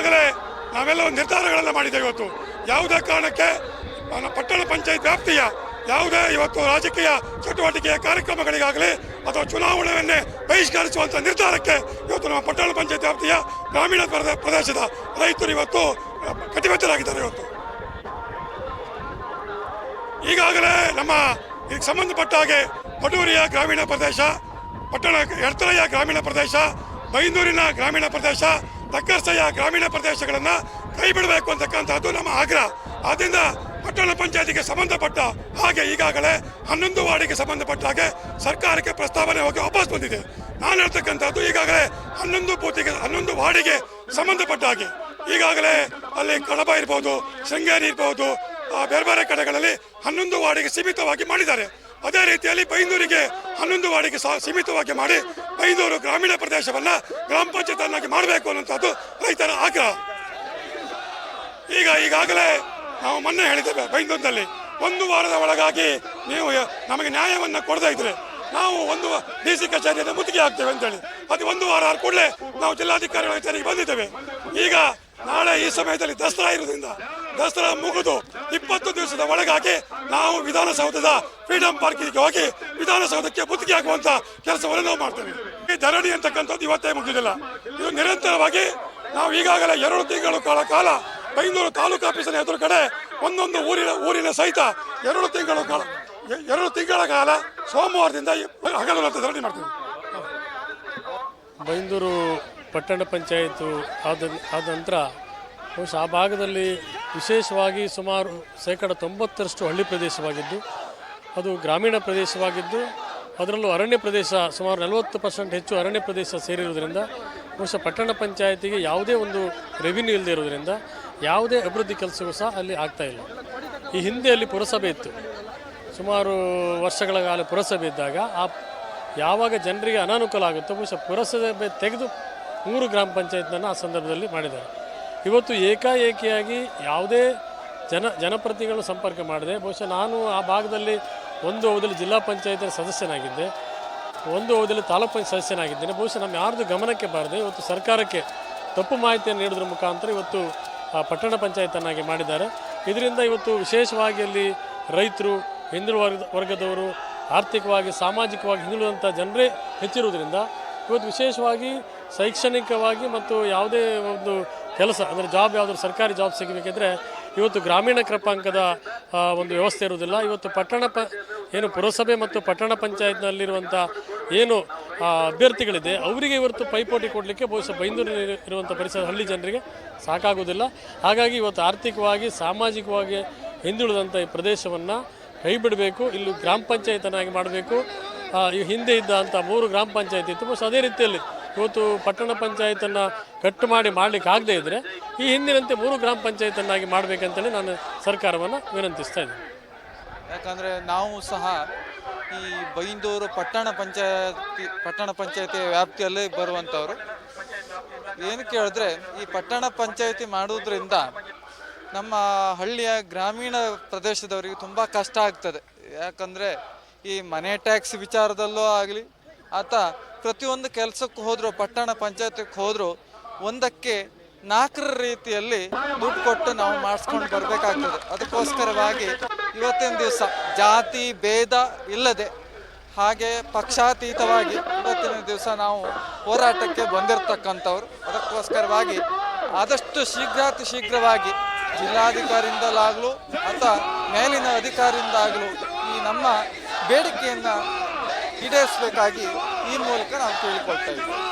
ಈಗಾಗಲೇ ನಾವೆಲ್ಲ ಒಂದು ನಿರ್ಧಾರಗಳನ್ನು ಮಾಡಿದ್ದೇವೆ ಇವತ್ತು. ಯಾವುದೇ ಕಾರಣಕ್ಕೆ ಪಟ್ಟಣ ಪಂಚಾಯತ್ ವ್ಯಾಪ್ತಿಯ ಯಾವುದೇ ಇವತ್ತು ರಾಜಕೀಯ ಚಟುವಟಿಕೆಯ ಕಾರ್ಯಕ್ರಮಗಳಿಗಾಗಲಿ ಅಥವಾ ಚುನಾವಣೆಯನ್ನೇ ಬಹಿಷ್ಕರಿಸುವಂಥ ನಿರ್ಧಾರಕ್ಕೆ ಇವತ್ತು ನಮ್ಮ ಪಟ್ಟಣ ಪಂಚಾಯತ್ ವ್ಯಾಪ್ತಿಯ ಗ್ರಾಮೀಣ ಪ್ರದೇ- ಪ್ರದೇಶದ ರೈತರು ಇವತ್ತು ಕಟಿಬದ್ಧರಾಗಿದ್ದಾರೆ ಇವತ್ತು. ಈಗಾಗಲೇ ನಮ್ಮ ಇದಕ್ಕೆ ಸಂಬಂಧಪಟ್ಟ ಹಾಗೆ ಪಡೂರಿಯ ಗ್ರಾಮೀಣ ಪ್ರದೇಶ, ಪಟ್ಟಣ ಎಡ್ತಲೆಯ ಗ್ರಾಮೀಣ ಪ್ರದೇಶ, ಬೈಂದೂರಿನ ಗ್ರಾಮೀಣ ಪ್ರದೇಶ ತಕ್ಕರ್ಸೆಯ ಗ್ರಾಮೀಣ ಪ್ರದೇಶಗಳನ್ನು ಕೈ ಬಿಡಬೇಕು ಅಂತಕ್ಕಂಥದ್ದು ನಮ್ಮ ಆಗ್ರಹ. ಆದ್ದರಿಂದ ಪಟ್ಟಣ ಪಂಚಾಯತಿಗೆ ಸಂಬಂಧಪಟ್ಟ ಹಾಗೆ ಈಗಾಗಲೇ ಹನ್ನೊಂದು ವಾರ್ಡಿಗೆ ಸಂಬಂಧಪಟ್ಟ ಹಾಗೆ ಸರ್ಕಾರಕ್ಕೆ ಪ್ರಸ್ತಾವನೆ ಹೋಗಿ ವಾಪಸ್ ಬಂದಿದೆ. ನಾನು ಹೇಳ್ತಕ್ಕಂಥದ್ದು ಈಗಾಗಲೇ ಹನ್ನೊಂದು ಬೂತಿಗೆ, ಹನ್ನೊಂದು ವಾರ್ಡಿಗೆ ಸಂಬಂಧಪಟ್ಟ ಹಾಗೆ. ಈಗಾಗಲೇ ಅಲ್ಲಿ ಕಡಬ ಇರ್ಬೋದು, ಶೃಂಗೇರಿ ಇರ್ಬೋದು ಬೇರೆ ಬೇರೆ ಕಡೆಗಳಲ್ಲಿ ಹನ್ನೊಂದು ವಾರ್ಡಿಗೆ ಸೀಮಿತವಾಗಿ ಮಾಡಿದ್ದಾರೆ. ಅದೇ ರೀತಿಯಲ್ಲಿ ಬೈಂದೂರಿಗೆ ಹನ್ನೊಂದು ವಾರ್ಡಿಗೆ ಸೀಮಿತವಾಗಿ ಮಾಡಿ ಬೈಂದೂರು ಗ್ರಾಮೀಣ ಪ್ರದೇಶವನ್ನ ಗ್ರಾಮ ಪಂಚಾಯತ್ ಅನ್ನಾಗಿ ಮಾಡಬೇಕು ಅನ್ನುವಂಥದ್ದು ರೈತರ ಆಗ್ರಹ. ಈಗ ಈಗಾಗಲೇ ನಾವು ಮೊನ್ನೆ ಹೇಳಿದ್ದೇವೆ ಬೈಂದೂರಿನಲ್ಲಿ ಒಂದು ವಾರದ ಒಳಗಾಗಿ ನೀವು ನಮಗೆ ನ್ಯಾಯವನ್ನು ಕೊಡದೇ ಇದ್ರೆ. ನಾವು ಒಂದು ಡಿ ಸಿ ಕಚೇರಿಯನ್ನು ಮುತ್ತಿಗೆ ಹಾಕ್ತೇವೆ ಅಂತೇಳಿ. ಅದು ಒಂದು ವಾರ ಆದ ಕೂಡಲೇ ನಾವು ಜಿಲ್ಲಾಧಿಕಾರಿಗಳ ಕಚೇರಿಗೆ ಬಂದಿದ್ದೇವೆ. ಈಗ ನಾಳೆ ಈ ಸಮಯದಲ್ಲಿ ದಸರಾ ಇರೋದ್ರಿಂದ ದಸರಾ ಮುಗಿದು ಇಪ್ಪತ್ತು ದಿವಸದ ಒಳಗಾಗಿ ನಾವು ವಿಧಾನಸೌಧದ ಫ್ರೀಡಂ ಪಾರ್ಕಿಗೆ ಹೋಗಿ ವಿಧಾನಸೌಧಕ್ಕೆ ಬುತ್ತಿಗೆ ಹಾಕುವಂತ ಕೆಲಸವನ್ನು ನಾವು ಮಾಡ್ತೇವೆ. ಈ ಧರಣಿ ಅಂತಕ್ಕಂಥದ್ದು ಇವತ್ತೇ ಮುಗಿದಿಲ್ಲ. ಇದು ನಿರಂತರವಾಗಿ ನಾವು ಈಗಾಗಲೇ ಎರಡು ತಿಂಗಳ ಕಾಲ ಕಾಲ ಬೈಂದೂರು ತಾಲೂಕು ಆಫೀಸಿನ ಎದುರು ಕಡೆ ಒಂದೊಂದು ಊರಿನ ಊರಿನ ಸಹಿತ ಎರಡು ತಿಂಗಳ ಕಾಲ, ಎರಡು ತಿಂಗಳ ಕಾಲ ಸೋಮವಾರದಿಂದ ಹಗಲು ಧರಣಿ ಮಾಡ್ತೀವಿ. ಬೈಂದೂರು ಪಟ್ಟಣ ಪಂಚಾಯತ್ ಆದ ಆದ ನಂತರ ಬಹುಶಃ ಆ ಭಾಗದಲ್ಲಿ ವಿಶೇಷವಾಗಿ ಸುಮಾರು ಶೇಕಡ ತೊಂಬತ್ತರಷ್ಟು ಹಳ್ಳಿ ಪ್ರದೇಶವಾಗಿದ್ದು, ಅದು ಗ್ರಾಮೀಣ ಪ್ರದೇಶವಾಗಿದ್ದು, ಅದರಲ್ಲೂ ಅರಣ್ಯ ಪ್ರದೇಶ ಸುಮಾರು ನಲವತ್ತು ಪರ್ಸೆಂಟ್ ಹೆಚ್ಚು ಅರಣ್ಯ ಪ್ರದೇಶ ಸೇರಿರುವುದರಿಂದ, ಬಹುಶಃ ಪಟ್ಟಣ ಪಂಚಾಯತಿಗೆ ಯಾವುದೇ ಒಂದು ರೆವಿನ್ಯೂ ಇಲ್ಲದೆ ಇರುವುದರಿಂದ ಯಾವುದೇ ಅಭಿವೃದ್ಧಿ ಕೆಲಸವೂ ಸಹ ಅಲ್ಲಿ ಇಲ್ಲ. ಈ ಹಿಂದೆ ಅಲ್ಲಿ ಪುರಸಭೆ ಇತ್ತು. ಸುಮಾರು ವರ್ಷಗಳ ಕಾಲ ಪುರಸಭೆ ಇದ್ದಾಗ ಆ ಯಾವಾಗ ಜನರಿಗೆ ಅನಾನುಕೂಲ ಆಗುತ್ತೋ ಬಹುಶಃ ಪುರಸಭೆ ತೆಗೆದು ಮೂರು ಗ್ರಾಮ ಪಂಚಾಯತ್ನನ್ನು ಆ ಸಂದರ್ಭದಲ್ಲಿ ಮಾಡಿದ್ದಾರೆ. ಇವತ್ತು ಏಕಾಏಕಿಯಾಗಿ ಯಾವುದೇ ಜನ ಜನಪ್ರತಿಗಳು ಸಂಪರ್ಕ ಮಾಡಿದೆ. ಬಹುಶಃ ನಾನು ಆ ಭಾಗದಲ್ಲಿ ಒಂದು ಅವಧಿಯಲ್ಲಿ ಜಿಲ್ಲಾ ಪಂಚಾಯತ್ ಸದಸ್ಯನಾಗಿದ್ದೆ. ಒಂದು ಅವಧಿಯಲ್ಲಿ ತಾಲೂಕು ಪಂಚಾಯತ್ ಸದಸ್ಯನಾಗಿದ್ದೇನೆ. ಬಹುಶಃ ನಮ್ಮ ಯಾರ್ದು ಗಮನಕ್ಕೆ ಬಾರದೆ ಇವತ್ತು ಸರ್ಕಾರಕ್ಕೆ ತಪ್ಪು ಮಾಹಿತಿಯನ್ನು ನೀಡೋದ್ರ ಮುಖಾಂತರ ಇವತ್ತು ಪಟ್ಟಣ ಪಂಚಾಯತನ್ನಾಗಿ ಮಾಡಿದ್ದಾರೆ. ಇದರಿಂದ ಇವತ್ತು ವಿಶೇಷವಾಗಿ ಅಲ್ಲಿ ರೈತರು, ಹಿಂದುಳಿದ ವರ್ಗ, ವರ್ಗದವರು, ಆರ್ಥಿಕವಾಗಿ, ಸಾಮಾಜಿಕವಾಗಿ ಹಿಂದುಳಿದಂಥ ಜನರೇ ಹೆಚ್ಚಿರುವುದರಿಂದ ಇವತ್ತು ವಿಶೇಷವಾಗಿ ಶೈಕ್ಷಣಿಕವಾಗಿ ಮತ್ತು ಯಾವುದೇ ಒಂದು ಕೆಲಸ, ಅಂದರೆ ಜಾಬ್ ಯಾವುದಾದ್ರು ಸರ್ಕಾರಿ ಜಾಬ್ ಸಿಗಬೇಕಿದ್ರೆ ಇವತ್ತು ಗ್ರಾಮೀಣ ಕೃಪಾಂಕದ ಒಂದು ವ್ಯವಸ್ಥೆ ಇರುವುದಿಲ್ಲ. ಇವತ್ತು ಪಟ್ಟಣ ಪ, ಏನು ಪುರಸಭೆ ಮತ್ತು ಪಟ್ಟಣ ಪಂಚಾಯತ್ನಲ್ಲಿರುವಂಥ ಏನು ಅಭ್ಯರ್ಥಿಗಳಿದೆ, ಅವರಿಗೆ ಇವತ್ತು ಪೈಪೋಟಿ ಕೊಡಲಿಕ್ಕೆ ಬಹುಶಃ ಬೈಂದೂರು ಇರುವಂಥ ಪರಿಸರ ಹಳ್ಳಿ ಜನರಿಗೆ ಸಾಕಾಗುವುದಿಲ್ಲ. ಹಾಗಾಗಿ ಇವತ್ತು ಆರ್ಥಿಕವಾಗಿ, ಸಾಮಾಜಿಕವಾಗಿ ಹಿಂದುಳಿದಂಥ ಈ ಪ್ರದೇಶವನ್ನು ಕೈ ಬಿಡಬೇಕು ಇಲ್ಲಿ ಗ್ರಾಮ ಪಂಚಾಯತನಾಗಿ ಮಾಡಬೇಕು. ಈ ಹಿಂದೆ ಇದ್ದಂಥ ಮೂರು ಗ್ರಾಮ ಪಂಚಾಯತ್ ಇತ್ತು, ಬಹುಶಃ ಅದೇ ರೀತಿಯಲ್ಲಿ ಇವತ್ತು ಪಟ್ಟಣ ಪಂಚಾಯತನ್ನು ಕಟ್ಟು ಮಾಡಿ ಮಾಡಲಿಕ್ಕೆ ಆಗದೇ ಇದ್ದರೆ ಈ ಹಿಂದಿನಂತೆ ಮೂರು ಗ್ರಾಮ ಪಂಚಾಯತನ್ನಾಗಿ ಮಾಡಬೇಕಂತೇಳಿ ನಾನು ಸರ್ಕಾರವನ್ನು ವಿನಂತಿಸ್ತಾ ಇದ್ದೀನಿ. ಯಾಕಂದರೆ ನಾವು ಸಹ ಈ ಬೈಂದೂರು ಪಟ್ಟಣ ಪಂಚಾಯತಿ ಪಟ್ಟಣ ಪಂಚಾಯತಿ ವ್ಯಾಪ್ತಿಯಲ್ಲಿ ಬರುವಂಥವ್ರು. ಏನು ಕೇಳಿದ್ರೆ ಈ ಪಟ್ಟಣ ಪಂಚಾಯತಿ ಮಾಡುವುದರಿಂದ ನಮ್ಮ ಹಳ್ಳಿಯ ಗ್ರಾಮೀಣ ಪ್ರದೇಶದವರಿಗೆ ತುಂಬ ಕಷ್ಟ ಆಗ್ತದೆ. ಯಾಕಂದರೆ ಈ ಮನೆ ಟ್ಯಾಕ್ಸ್ ವಿಚಾರದಲ್ಲೂ ಆಗಲಿ ಅಥವಾ ಪ್ರತಿಯೊಂದು ಕೆಲಸಕ್ಕೂ ಹೋದರೂ, ಪಟ್ಟಣ ಪಂಚಾಯತಿಗೆ ಹೋದರೂ, ಒಂದಕ್ಕೆ ನಾಲ್ಕರ ರೀತಿಯಲ್ಲಿ ದುಡ್ಡು ಕೊಟ್ಟು ನಾವು ಮಾಡಿಸ್ಕೊಂಡು ಬರಬೇಕಾಗ್ತದೆ. ಅದಕ್ಕೋಸ್ಕರವಾಗಿ ಇವತ್ತಿನ ದಿವಸ ಜಾತಿ ಭೇದ ಇಲ್ಲದೆ, ಹಾಗೆ ಪಕ್ಷಾತೀತವಾಗಿ ಇವತ್ತಿನ ದಿವಸ ನಾವು ಹೋರಾಟಕ್ಕೆ ಬಂದಿರತಕ್ಕಂಥವ್ರು. ಅದಕ್ಕೋಸ್ಕರವಾಗಿ ಆದಷ್ಟು ಶೀಘ್ರಾತಿ ಶೀಘ್ರವಾಗಿ ಜಿಲ್ಲಾಧಿಕಾರಿಯಿಂದಲಾಗಲೂ ಅಥವಾ ಮೇಲಿನ ಅಧಿಕಾರಿಯಿಂದಾಗಲು ಈ ನಮ್ಮ ಬೇಡಿಕೆಯನ್ನು ಈಡೇರಿಸಬೇಕಾಗಿ ಈ ಮೂಲಕ ನಾವು ತಿಳ್ಕೊಳ್ತಾ ಇದ್ದೀವಿ.